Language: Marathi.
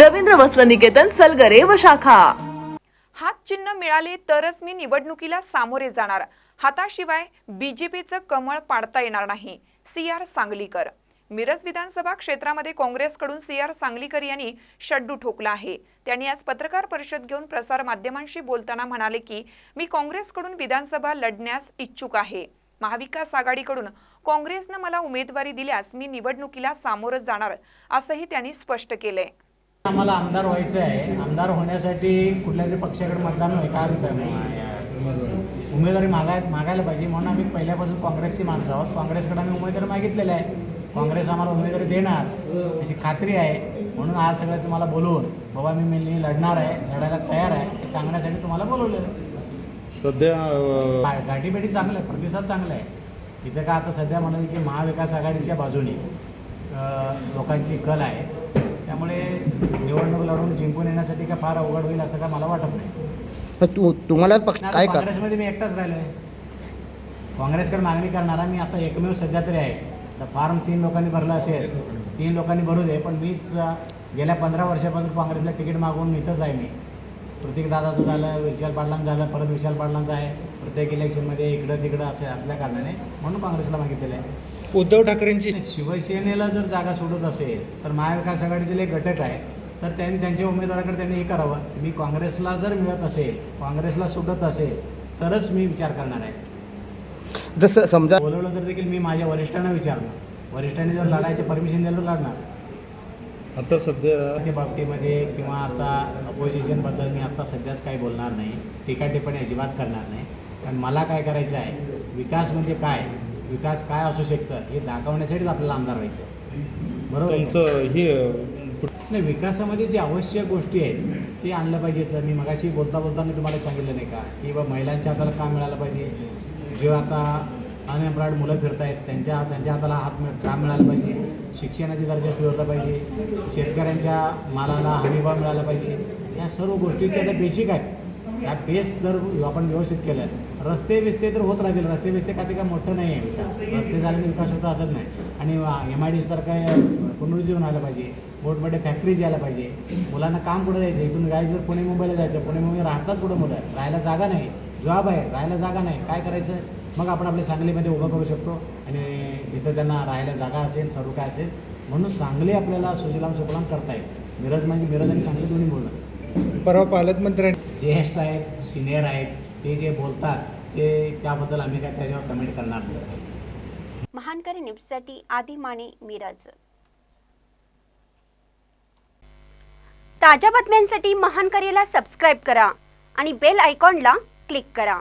रवींद्र वस्त्र निकेतन सलगरे व शाखा. हात चिन्ह मिळाले तरच मी निवडणुकीला सामोरे जाणार. हाताशिवाय बीजेपीचं कमळ पाडता येणार नाही. C R Sanglikar. मिरज विधानसभा क्षेत्रामध्ये काँग्रेसकडून सी आर सांगलीकर यांनी शड्डू ठोकला आहे. त्यांनी आज पत्रकार परिषद घेऊन प्रसार माध्यमांशी बोलताना म्हणाले की मी काँग्रेसकडून विधानसभा लढण्यास इच्छुक आहे. महाविकास आघाडीकडून काँग्रेसनं मला उमेदवारी दिल्यास मी निवडणुकीला सामोरं जाणार असंही त्यांनी स्पष्ट केलंय. आम्हाला आमदार व्हायचं आहे. आमदार होण्यासाठी कुठल्या तरी पक्षाकडे मतदान होतं उमेदवारी मागाय मागायला पाहिजे. म्हणून आम्ही पहिल्यापासून काँग्रेसची माणसं आहोत. काँग्रेसकडे आम्ही उमेदवारी मागितलेलं आहे. काँग्रेस आम्हाला उमेदवारी देणार. अशी खात्री आहे. म्हणून आज सगळं तुम्हाला बोलवून बाबा मी मी लढणार आहे. लढायला तयार आहे. हे सांगण्यासाठी तुम्हाला बोलवलेलं आहे. सध्या अं, गा- गाठीभेटी चांगलं आहे. प्रतिसाद चांगला आहे. इथं का आता सध्या म्हणून की महाविकास आघाडीच्या बाजूने लोकांची कल आहे. त्यामुळे लढवून जिंकून येण्यासाठी काय फार अवघड होईल असं काय मला वाटत नाही. तर तू तुम्हाला पक्ष आता काय कर काँग्रेसमध्ये मी एकटाच राहिलो आहे काँग्रेसकडे मागणी करणारा मी आता एकमेव सध्या तरी आहे. तर फॉर्म तीन लोकांनी भरलं असेल तीन लोकांनी भरू दे पण मीच अं, गेल्या पंधरा वर्षापासून काँग्रेसला तिकीट मागवून इथंच आहे मी. प्रत्येक दादाचं झालं विशाल पाटलांचं झालं परत विशाल पाटलांचं आहे. प्रत्येक इलेक्शनमध्ये इकडं तिकडं असे असल्या कारणाने म्हणून काँग्रेसला मागितलेलं आहे. उद्धव ठाकरेंची शिवसेनेला जर जागा सोडत असेल तर महाविकास आघाडीचे जे घटक आहे. तर त्यांनी त्यांच्या उमेदवाराकडे त्यांनी हे करावं. मी काँग्रेसला जर मिळत असेल काँग्रेसला सुटत असेल तरच मी विचार करणार आहे. जसं समजा बोलवलं तर देखील मी माझ्या वरिष्ठांना विचारणार. वरिष्ठांनी जर लढायचे परमिशन दिलं तर लढणार. आता सध्या त्या बाबतीमध्ये किंवा आता अपोजिशनबद्दल मी आता सध्याच काही बोलणार नाही. टीका टिप्पणी अजिबात करणार नाही. कारण मला काय करायचं आहे? विकास म्हणजे काय? विकास काय असू शकतं? हे दाखवण्यासाठीच आपल्याला आमदार व्हायचं आहे. बरोबर? तुमचं हे नाही विकासामध्ये जे आवश्यक गोष्टी आहेत ते आणलं पाहिजे. तर मी मगाशी बोलता बोलता मी तुम्हाला सांगितलं नाही का? की बा महिलांच्या हाताला काम मिळालं पाहिजे. जे आता अनएम्प्लॉईड मुलं फिरत आहेत त्यांच्या त्यांच्या हाताला हात मिळ काम मिळालं पाहिजे. शिक्षणाची दर्जा सुधारला पाहिजे. शेतकऱ्यांच्या मालाला हमीभाव मिळाला पाहिजे. या सर्व गोष्टीच्या त्या बेसिक आहेत. या बेस जर आपण व्यवस्थित केलं रस्ते बिस्ते तर होत राहतील. रस्ते बिस्ते का ते काय मोठं नाही आहे. विकास रस्ते झाल्याने विकास होता असत नाही. आणि एम आय डी सारखं पुनरुज्जीवन आलं पाहिजे. मोठमोठे फॅक्टरीज यायला पाहिजे. मुलांना काम कुठं जायचं इथून गाय जर पुणे मुंबईला जायचं पुणे मुंबई राहतात कुठं मुलं? राहायला जागा नाही. जॉब आहे राहायला जागा नाही. काय करायचं? मग आपण आपल्या सांगलीमध्ये उभं करू शकतो. आणि इथं त्यांना राहायला जागा असेल सर्व काय असेल. म्हणून सांगली आपल्याला सुजलाम सुफलाम करता येईल. मिरज म्हणजे मिरज आणि सांगली दोन्ही बोलणं. परवा पालकमंत्र्यांनी ज्येष्ठ आहेत सिनियर आहेत ते जे बोलतात ते त्याबद्दल आम्ही काय त्याच्यावर कमेंट करणार नाही. महानकरी न्यूजसाठी आदी माने मिरज. ताज्या बातम्यांसाठी महानकरीला सबस्क्राईब करा आणि बेल आयकॉनला क्लिक करा.